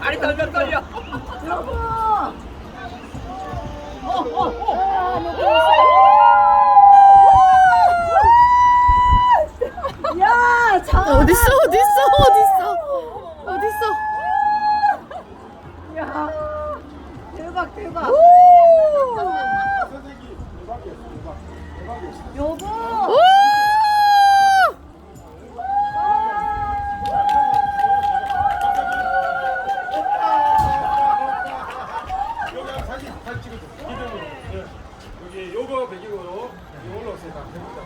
발이 떨려 떨려. 여보. 야, 자. 어딨어 어딨어 어딨어 어딨어 야. 대박 대박. 사진 잘 찍어줘. 기둥으로. 예. 여기 요거 100이고요. 이거 올라오세요. 100입니다.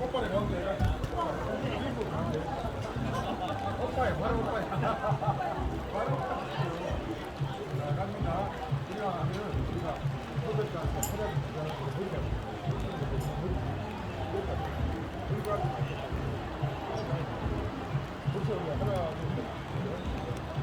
오빠네 가운데. 오빠야, 바로 오빠야. 바로 오빠야. 갑니다. 일어나면 우리가 소설가한테 사장님 기다리고 거기까지. 거기까지. 거기까지. 거기까지. 거기까지. 하나, 둘,